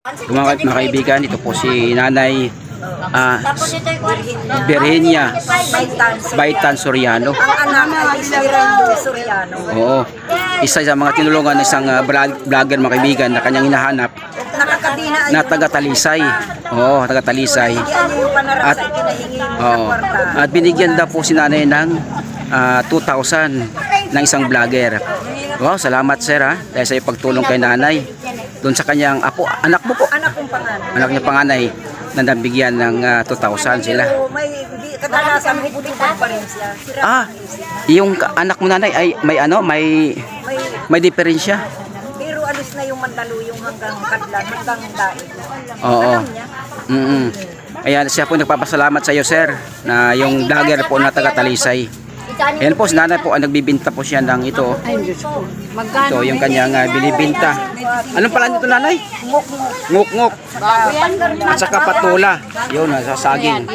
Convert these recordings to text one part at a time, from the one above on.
Mga, mga kaibigan, ito po si Nanay ah, Virginia Baitan Soriano. Ang anak ay Israel Soriano. Oo. Isa sa mga tinulungan ng isang vlog- vlogger mga kaibigan na kanyang hinahanap na taga Talisay. Oo, taga Talisay. Yan yung panarap At- kwarta. At binigyan daw po si nanay ng ah, 2,000 ng isang vlogger. Wow, salamat sir ha. Dahil sa iyong pagtulong kay nanay. Doon sa kanyang apo, anak mo po. Anak kong pangalan. Anak niya panganay na nabigyan ng ah, 2,000 sila. Pero may kadalasan may butubag pa rin siya. Ah, yung anak mo nanay ay may ano, may may may diferensya. pero alis na yung mandaluyong hanggang kadlan, hanggang daig. Oo. Niya. Mm. Ayan, siya po nagpapasalamat sa iyo, sir, na yung vlogger po na taga Talisay. Ayan po, si nanay po, ang nagbibinta po siya ng ito. Ito, yung kanyang uh, binibinta. Anong pala nito, nanay? Nguk-nguk. At saka patula. Yun, sa saging.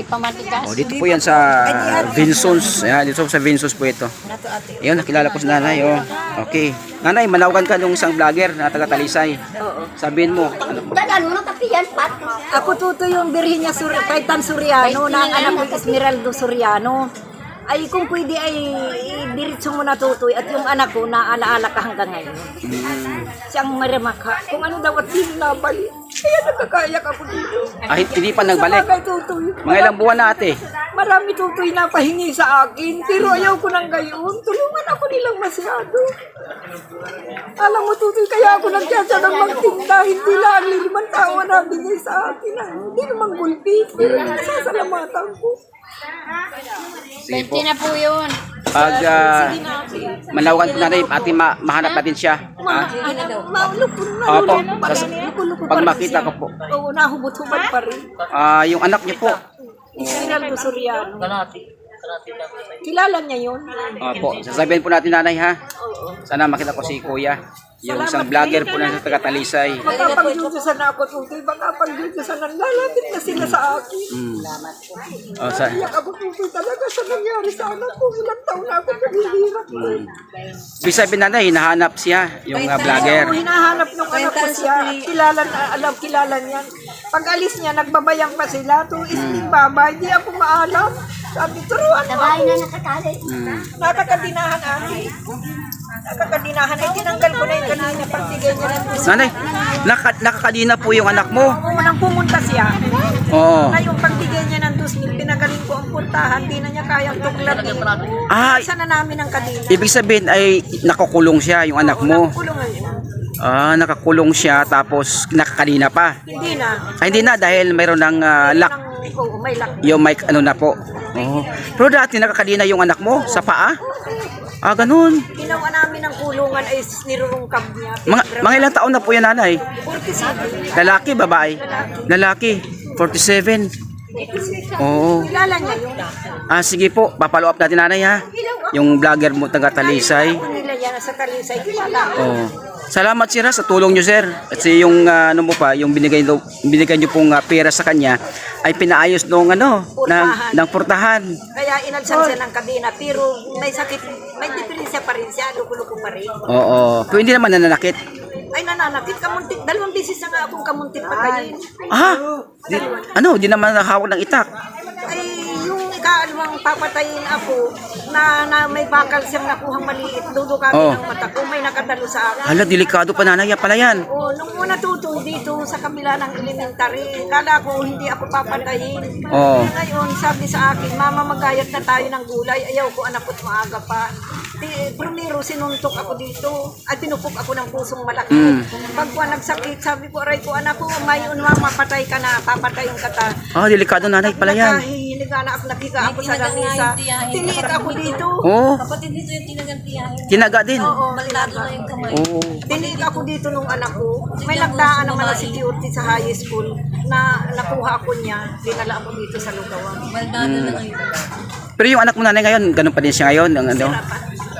O, dito po yan sa Vinsons. Ayan, dito sa Vinsons po ito. Ayun, nakilala ko si nanay. Oh. Okay. Nanay, manawagan ka nung isang vlogger na taga Talisay. Oo. Sabihin mo, ano, Dadan mo tapi yan, Pat. Ako tuto yung Virginia Sur Kaitan Soriano na ang anak ko Esmeraldo Soriano. Ay kung pwede ay diretso mo na tutoy at yung anak ko na alaala ka hanggang ngayon. Siyang maramaka. Kung ano daw at hindi nabalik. Kaya nagkakayak ako dito. ah, hindi pa nagbalik. Sa bagay, tutoy. Mga ilang buwan na ate. Marami tutoy na pahingi sa akin, pero ayaw ko ng gayon. Tulungan ako nilang masyado. Alam mo, tutoy, kaya ako nagtsatsa ng magtinda. Hindi lang limang tao na bigay sa akin. ah. Hindi naman gulpi. Pero nasasalamatan ko. Sige po. na po yun. Pag uh, manawagan po natin, ate ma mahanap natin siya. Na. Opo. Pag makita ko po. Oo, nahubot-hubad pa rin. Ah, yung anak niyo po. Isrinaldo Soriano. Kilala niya yun. Opo, sasabihin po natin nanay ha. Oo. Sana makita ko si kuya. Yung isang vlogger po na sa taga Talisay. Makapag-duty na ako tutoy, makapag-duty na lalapit na sila sa akin. Mm. Oh, sa, Iyak ako tutoy talaga sa nangyari sa anak ko. Ilang taon na ako naghihirap ko. ibig sabihin nanay, hinahanap siya, yung uh, vlogger. Oo, hinahanap ng anak ko siya. Kilala na, alam, kilala niyan. Pag alis niya, nagbabayang pa sila. To isling baba, hindi ako maalam. Sabi, turuan mo Sabay ako. na nakatali. Nakakadinahan ate. Nakakadinahan. Ay, tinanggal ko na yung kanina. Pagbigay niya ng gusto. Nanay, naka, nakakadina po yung anak mo. Unang pumunta siya. Oo. Ngayon, pagbigay niya ng 2,000, pinagaling ko ang puntahan. Di na niya kayang tuklatin. Ah, Isa na namin ang kadina. ibig sabihin ay nakakulong siya, yung anak mo. Kulungan niya. Ah, nakakulong siya tapos nakakadina pa. Hindi na. Ay, hindi na dahil mayroon ng ah, lock. Oo, may lock. Yung mic ano na po. Oo. Pero dati nakakadina yung anak mo sa paa? Ah, ganun. Ginawa namin ang kulungan ay nirurungkab niya. Mga, mga ilang taon na po yan, nanay? 47. Lalaki, babae? Lalaki. 47. Oo. Kilala niya yun. Ah, sige po. Papalo up natin, nanay, ha? Yung vlogger mo taga Talisay. Yan sa Talisay, kilala. Oo. Salamat sir ha, sa tulong nyo sir. Kasi yung ah, ano mo pa, yung binigay binigay nyo pong ah, pera sa kanya ay pinaayos nung ano, ng, Portahan. ng portahan. Kaya inalsan siya ng kadena, pero may sakit, may diferensya pa rin siya, luko-luko pa rin. Oo. Pero hindi naman nananakit. Ay nananakit, kamuntik, dalawang beses na nga akong kamuntik pa kayo. Ah, di, ano, di naman nakahawak ng itak. Ikaalawang papatayin ako, na, na may bakal siyang nakuhang maliit, dudo kami Oh. ng mata ko, may nakadalo sa akin. Hala, delikado pa nanay pala yan. Oh, nung una tuto dito sa kabila ng elementary, kala ko hindi ako papatayin. Oo. Ngayon, sabi sa akin, mama magayat na tayo ng gulay, ayaw ko anak ko't maaga pa. Di, primero sinuntok ako dito, at tinupok ako ng pusong malaki. Mm. Pag ko nagsakit, sabi ko, aray ko anak ko, may unwa mapatay ka na, papatayin ka ta. Ah, delikado nanay pala yan. Nakahihilig na ako, nakika ako sa lamisa. Tiniit ako dito. Oo, Kapatid nito yung tinagantiyahin. tinaga din. Oo, Balitado na yung kamay. Oo. Tiniit ako dito nung anak ko. May nagdaan naman na security sa high school na nakuha ako niya. Dinala ako dito sa Lugawang. Baldado na ngayon. Pero yung anak mo nanay ngayon, ganun pa din siya ngayon. Ang, ano.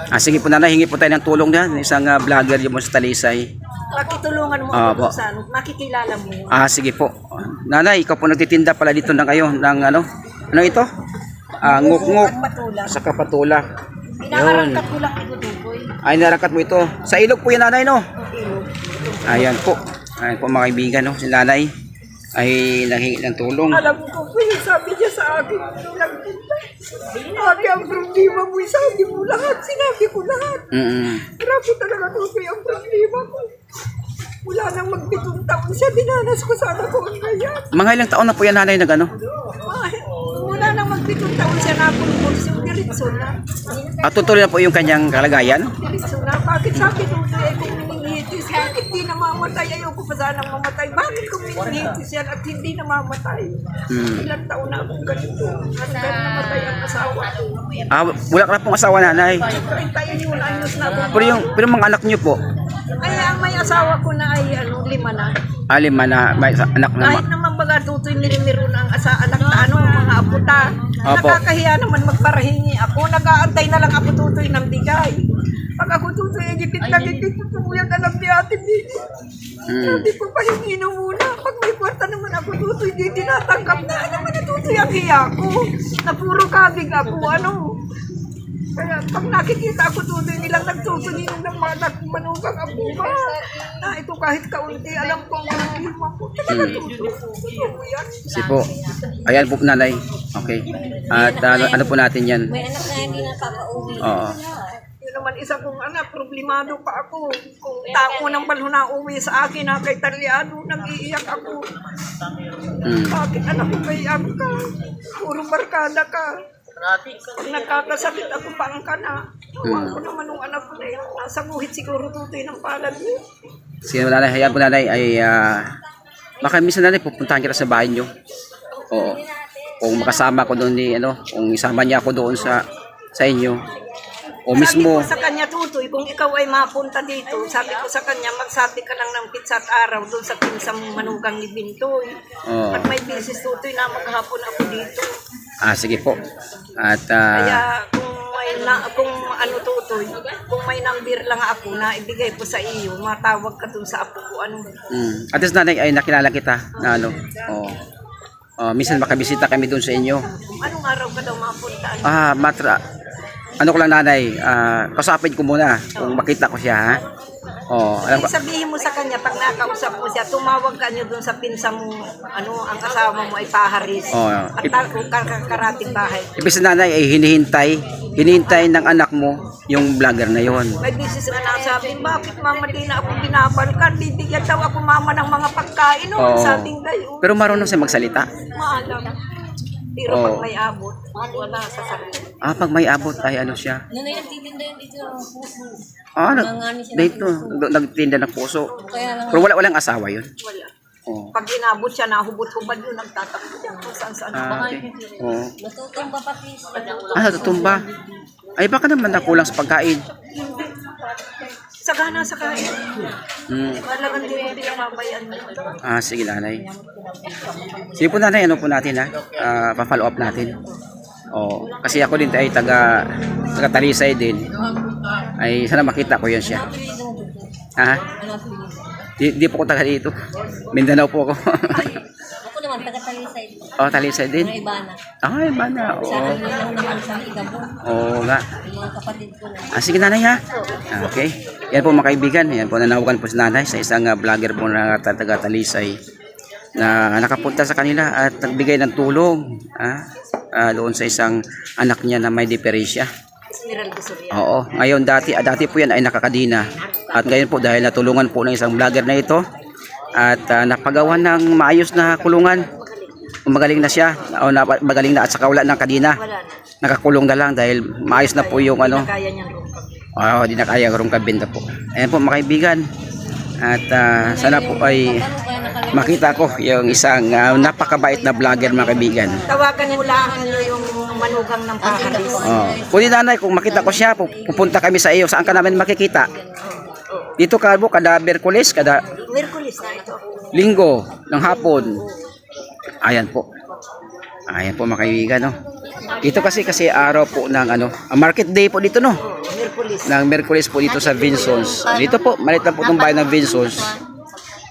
Ah, sige po nanay, hingi po tayo ng tulong niya. Isang ah, vlogger yung mo sa Talisay. Makitulungan mo Ah, ako po. sa makikilala mo. Ah, sige po. Nanay, ikaw po nagtitinda pala dito ng kayo ng ano? Ano ito? Ah, nguk-nguk. Matulak. Sa kapatula. Pinakarangkat ko lang ito, Duboy. Ay, narangkat mo ito. Sa ilog po yan, nanay, no? Ilog. Ayan po. Ayan po mga kaibigan, no? si nanay ay nanghingi ng tulong. Alam ko po yung sabi niya sa akin nagpunta. Ate, ang problema mo, sabi mo lahat, sinabi ko lahat. Mm Grabe talaga tutoy ang problema ko. Wala nang magpitong taon siya, dinanas ko sana ko ang ganyan. Mga ilang taon na po yan nanay nag ano? Magpitong taon siya na pulpul yung diritso na. At tutuloy na po yung kanyang kalagayan? Diretso na. Bakit sabi tutoy ay kung minihitis, bakit di namamatay? Ayoko pa sanang mamatay. Bakit kung minihitis yan at hindi namamatay? Hmm. Ilang taon na akong ganito. Hanggang namatay ang asawa ko. Ah, wala ka na pong asawa nanay. 31 anyos na akong Pero yung, pero mga anak niyo po, Ay, ang may asawa ko na ay ano, lima na. alima na may anak na Kahit naman baga tutoy nilimiro na ang asa anak na ano, mga aputa. Nakakahiya naman magparahingi ako. Nag-aantay na lang ako tutoy ng bigay. Pag ako tutoy, ay gipit na gipit ko yung alam ni ate Bibi. Mm. Sabi ko, pahingi na muna. Pag may kwarta naman ako tutoy, di tinatanggap na. Ano man na tutoy ang hiya ko. Na puro kabig ako, ano. Kaya pag nakikita ako tutoy nilang nagtutunin ng mga nagmanugang ako ba? Na ito kahit kaunti, alam ko ang problema ko. Talaga tutoy. Totoo yan. Si po. Ayan po nanay. Okay. At ano, ano po natin yan? May anak na hindi nakaka-uwi. Oo. Yun naman isa kong anak, problemado pa ako. Kung tako ng balo na uwi sa akin na kay Talyado, nag-iiyak ako. Mm. Bakit anak ko kaya ka? Puro barkada ka. Pag nagkakasakit ako pang ka na. Ewan ko naman nung anak ko na yun. Nasa guhit siguro tutoy ng palad niyo. Sige nanay, ayan po nanay ay ah, baka minsan nanay pupuntahan kita sa bahay niyo. Oo. Kung makasama ko doon ni ano, kung isama niya ako doon sa sa inyo. O mismo. Sabi ko sa kanya, Tutoy, kung ikaw ay mapunta dito, sabi ko sa kanya, magsabi ka lang ng pizza at araw doon sa pinsang manugang ni Bintoy. Oo. At may business, Tutoy, na maghapon ako dito. Ah, sige po. At ah, Kaya kung may na, kung ano Tutoy, kung may number lang ako na ibigay ko sa iyo, matawag ka doon sa apo ko. Ano, mm, at least nanay ay nakilala kita na ano. Oo. Oh, minsan makabisita kami doon sa inyo. kung anong araw ka daw mapunta. Ano, Ah, matra. Ano ko lang nanay, ah, kasapin ko muna kung makita ko siya ha. Oh, alam ko. sabihin mo sa kanya, pag nakausap mo siya, tumawag ka niyo doon sa pinsa mo, ano, ang kasama mo ay paharis. Oo. At ta- kung kakarating bahay. Ibig sa nanay ay hinihintay, hinihintay ng anak mo yung vlogger na yon. May business na nasabi, bakit mama di na ako binabalkan? Bibigyan daw ako mama ng mga pagkain. No? Oo. Sabing gayo. Pero marunong siya magsalita. Maalam. Pero Oo. pag may abot, wala sa sarili. Ah, pag may abot ay ano siya. Nanay nagtitinda yun dito ng puso. Ah, nag, Nangangani siya ng dito, nag- nagtinda ng puso. Kaya lang, Pero wala walang asawa yun. Wala. Oh. Pag inabot siya, nahubot-hubad yun, nagtatakbo yan kung saan saan. Ah, okay. Oh. natutumba pa please. Ah, natutumba. Ay, baka naman nakulang sa pagkain. Sagana sa kain. Hmm. Talagang di ko pinamabayan. Ah, sige nanay. Sige po nanay, ano po natin ha? Ah, pa-follow up natin. Oh, kasi ako din ay taga taga Talisay din. Ay sana makita ko 'yan siya. Ha? Di, di po ko taga dito. Mindanao po ako. Taga-talisay. oh, Talisay din. Mga iba na. Ay, bana. Sa Oo. akin lang naman sa Igabo. Oo nga. Yung mga kapatid ko na. Ah, sige nanay ha. Ah, Okay. Yan po mga kaibigan. Yan po nanawagan po si nanay sa isang ah, vlogger po na taga Talisay na nakapunta sa kanila at nagbigay ng tulong ah, ah, doon sa isang anak niya na may deperisya. Oo. Ngayon dati, ah, dati po yan ay nakakadina. At ngayon po dahil natulungan po ng isang vlogger na ito at ah, napagawa ng maayos na kulungan. Magaling na siya o na, magaling na at saka wala ng kadina. Wala na. Nakakulong na lang dahil maayos na po yung ano. Oo, di na kaya karong kabinda po. Ayan po mga kaibigan. At ah, sana po ay makita ko yung isang ah, napakabait na vlogger mga kaibigan. Tawagan mo lang yung manugang ng paharis. Oh. Kundi nanay, kung makita ko siya, pu- pupunta kami sa iyo. Saan ka namin makikita? Dito ka po, kada Berkules, kada Merkulis na ito. Linggo ng hapon. Ayan po. Ayan po mga kaibigan, no. Dito kasi kasi araw po ng ano, ah, market day po dito, no. Merkulis. ng Merkulis po dito sa Vinsons. Dito po, malit lang po itong bayan ng Vinsons.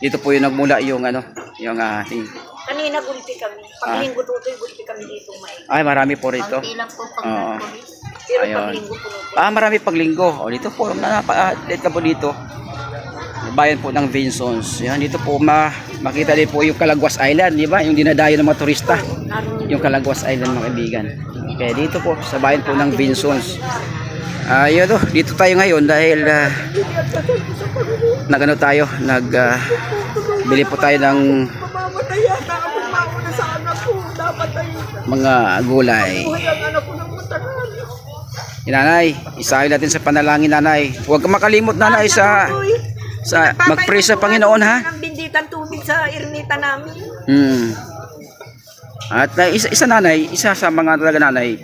Dito po yung nagmula yung ano, yung ating Kanina gulpi kami. Pag linggo tutoy, gulpi kami dito may. ay marami po rito. Ilang po pag Oo. Pero pag Ayun. linggo puno po. Ah, marami pag linggo. O dito po, napaka-late ka po dito. Bayan po ng Vinsons. Yan, dito po ma makita din po yung Calagwas Island, di ba? Yung dinadayo ng mga turista. Yung Calagwas Island mga kaibigan. Okay, dito po sa bayan po ng Vinsons. Ah, yun to, dito tayo ngayon dahil ah, nagano tayo, nag ah, bili po tayo ng mga gulay. buhay ang anak ko ng matagal. Nanay, isahin natin sa panalangin nanay. Huwag ka makalimot nanay sa sa mag-pray sa Panginoon ha. Ang binditan tubig sa irnita namin. Hmm. At uh, isa, isa nanay, isa sa mga talaga nanay,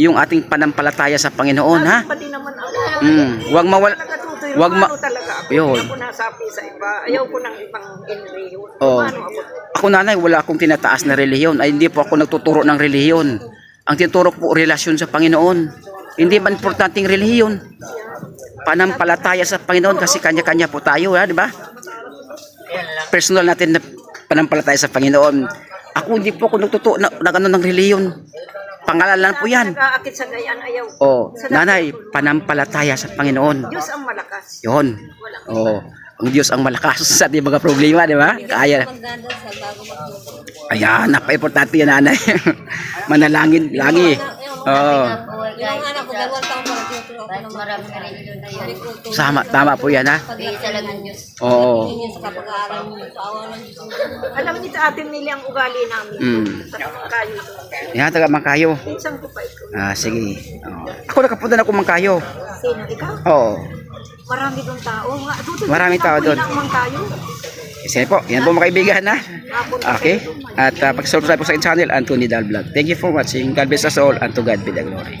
yung ating panampalataya sa Panginoon ha. Pati naman ako. Hmm. Huwag mawal Nagatutoy, Wag ma- ano talaga ako. Yun. Hindi ako nasapi sa iba. Ayaw ko ng ibang enriyo. Oh. Paano ako? Ako nanay, wala akong tinataas na relihiyon. Ay hindi po ako nagtuturo ng relihiyon. Ang tinuturo po relasyon sa Panginoon. Hindi ba importanteng relihiyon? Panampalataya sa Panginoon kasi kanya-kanya po tayo, ha, di ba? Personal natin na panampalataya sa Panginoon. Ako hindi po ako nagtuturo na, na, ano, ng relihiyon. Pangalalan po yan. Nag-aakit sa gayan, ayaw. Oh, nanay, panampalataya sa Panginoon. Diyos ang malakas. Yun. Oh, ang Diyos ang malakas sa ating mga problema, di ba? Kaya. Ayan, napaka-importante yan, nanay. Manalangin lagi. Oo. Yung anak ko, dalawang taon na yun. Sama, tama po yan, ha? Ng Diyos. Oo. Yun yung sa kapag-aaral mo, sa awa ng Diyos. Alam ni sa atin nila ang ugali namin. Mm. Sa kayo. Yan, taga Mangkayo. Pinsan ko pa ito. Ah, sige. Oo. Ako nakapunta na ako Mangkayo. Sino? Ikaw? Oo. Marami doon tao. Tutuloy Marami tao doon. ilang mang tayo. Sige po, yan po mga kaibigan, ha? Okay. At uh, pag-subscribe po sa aking channel, Anthony Dal Vlog. Thank you for watching. God bless us all and to God be the glory.